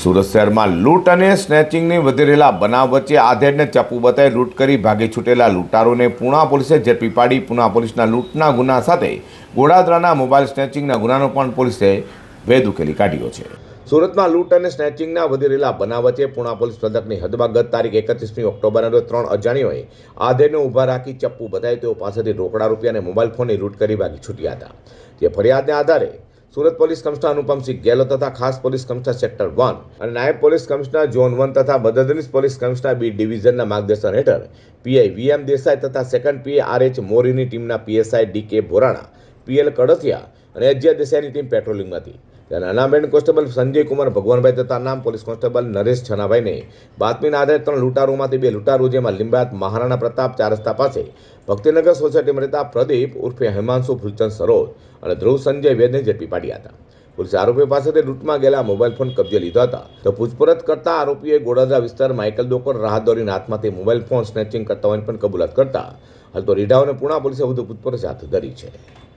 સુરત શહેરમાં લૂંટ અને સ્નેચિંગની વધી રહેલા બનાવ વચ્ચે આધેડને ચાપુ બતાવી લૂંટ કરી ભાગી છૂટેલા લૂંટારોને પૂણા પોલીસે ઝડપી પાડી. પૂના પોલીસના લૂંટના ગુના સાથે ગોડાદરાના મોબાઈલ સ્નેચિંગના ગુનાનો પણ પોલીસે વેદ ઉકેલી કાઢ્યો છે. સુરતમાં લૂંટ અને સ્નેચિંગના વધી રહેલા બનાવ વચ્ચે પૂણા પોલીસ પથકની હદમાં ગત તારીખ એકત્રીસમી ઓક્ટોબરના રોજ ત્રણ અજાણ્યોએ આધેડને ઊભા રાખી ચપ્પુ બતાવી તેઓ પાસેથી રોકડા રૂપિયા અને મોબાઈલ ફોનની લૂંટ કરી ભાગી છૂટ્યા હતા. તે ફરિયાદને આધારે સુરત પોલીસ કમિશનર અનુપમસિંહ ગેલો તથા ખાસ પોલીસ કમિશનર સેક્ટર વન અને નાયબ પોલીસ કમિશનર ઝોન વન તથા મદદનીશ પોલીસ કમિશનર બી ડિવિઝનના માર્ગદર્શન હેઠળ પીઆઈ વીએમ દેસાઈ તથા સેકન્ડ પીએ આર એચ મોરીની ટીમના પીએસઆઈ ડી કે ભોરાણા, પીએલ કડથિયા અને અજય દેસાઈની ટીમ પેટ્રોલિંગમાં હતી. ત્યારે અનામેન્ટ કોન્સ્ટેબલ સંજય કુમાર ભગવાનભાઈ તથા નામ પોલીસ કોન્સ્ટેબલ નરેશ છનાભાઈને બાતમીના આધારે ત્રણ લૂંટારૂમાંથી બે લૂંટારૂ, જેમાં લિંબાયત મહારાણા પ્રતાપ ચાર રસ્તા પાસે, ભક્તિનગર સોસાયટીમાં રહેતા પ્રદીપ ઉર્ફે હેમાંશુ ફૂલચંદ સરોજ અને ધ્રુવ સંજય વેદને ઝડપી પાડ્યા હતા. પોલીસે આરોપીઓ પાસેથી લૂંટમાં ગયેલા મોબાઈલ ફોન કબજે લીધા હતા. તો પૂછપરછ કરતા આરોપીએ ગોડાદરા વિસ્તાર માઇકલ દોકર રાહદોરીના હાથમાંથી મોબાઈલ ફોન સ્નેચિંગ કરતા હોવાની પણ કબૂલાત કરતા, હાલ તો રીઢાઓને પૂણા પોલીસે વધુ પૂછપરછ હાથ ધરી છે.